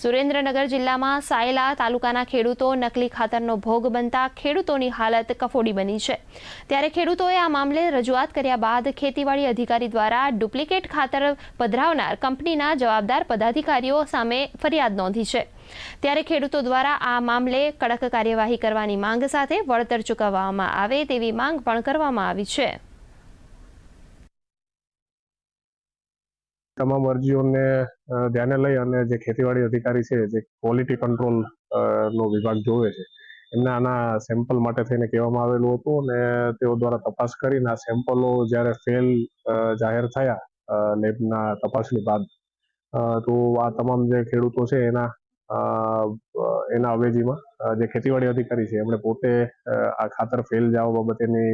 સુરેન્દ્રનગર જિલ્લામાં સાયલા તાલુકાના ખેડૂતો નકલી ખાતરનો ભોગ બનતા ખેડૂતોની હાલત કફોડી બની છે. ત્યારે ખેડૂતોએ આ મામલે રજૂઆત કર્યા બાદ ખેતીવાડી અધિકારી દ્વારા ડુપ્લિકેટ ખાતર પધરાવનાર કંપનીના જવાબદાર પદાધિકારીઓ સામે ફરિયાદ નોંધી છે. ત્યારે ખેડૂતો દ્વારા આ મામલે કડક કાર્યવાહી કરવાની માંગ સાથે વળતર ચૂકવવામાં આવે તેવી માંગ પણ કરવામાં આવી છે. તમામ અરજીઓને ધ્યાને લઈ અને જે ખેતીવાડી અધિકારી છે, જે ક્વોલિટી કંટ્રોલ નો વિભાગ જોવે છે, એમને આના સેમ્પલ માટે થઈને કહેવામાં આવેલું હતું અને તેઓ દ્વારા તપાસ કરીને આ સેમ્પલો જ્યારે ફેલ જાહેર થયા લેબના તપાસની બાદ તો આ તમામ જે ખેડૂતો છે એના એના અવેજીમાં જે ખેતીવાડી અધિકારી છે, એમણે પોતે આ ખાતર ફેલ જવા બાબતેની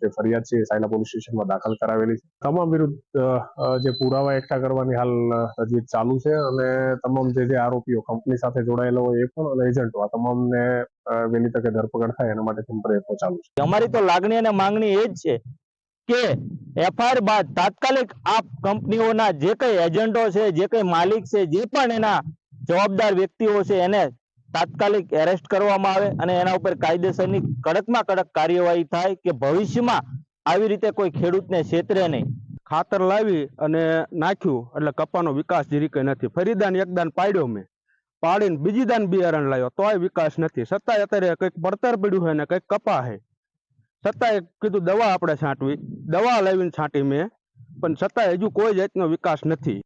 જે ફરિયાદ છે સાયલા પોલીસ સ્ટેશનમાં દાખલ કરાવેલી છે. તમામ વિરુદ્ધ જે પુરાવા એકઠા કરવાની હાલ તજવીજ ચાલુ છે અને તમામ જે જે આરોપીઓ કંપની સાથે જોડાયેલા હોય એ પણ અને એજન્ટો, આ તમામને વહેલી તકે ધરપકડ થાય એના માટે પ્રયત્નો ચાલુ છે. અમારી તો લાગણી અને માંગણી એ જ છે કે એફઆઈઆર બાદ તાત્કાલિક આ કંપનીઓના જે કઈ એજન્ટો છે, જે કઈ માલિક છે, જે પણ એના જવાબદાર વ્યક્તિઓ છે એને તાત્કાલિક એરેસ્ટ કરવામાં આવે અને એના ઉપર કાયદેસરની કડકમાં કડક કાર્યવાહી થાય કે ભવિષ્યમાં આવી રીતે કોઈ ખેડૂતને છેતરે નહીં. ખાતર લાવી અને નાખ્યું એટલે કપાનો વિકાસ જીરી કંઈ નથી. ફરી દાન એક દાન પાડ્યો મેં. પાડીને બીજી દાન બિયારણ લાવ્યો. તોય વિકાસ નથી. છતાંય અત્યારે કંઈક પડતર પડ્યું હોય ને કંઈક કપા છે છતાંય કીધું દવા આપણે છાંટવી. દવા લાવીને છાંટી મેં. પણ છતાંય હજુ કોઈ જાતનો વિકાસ નથી.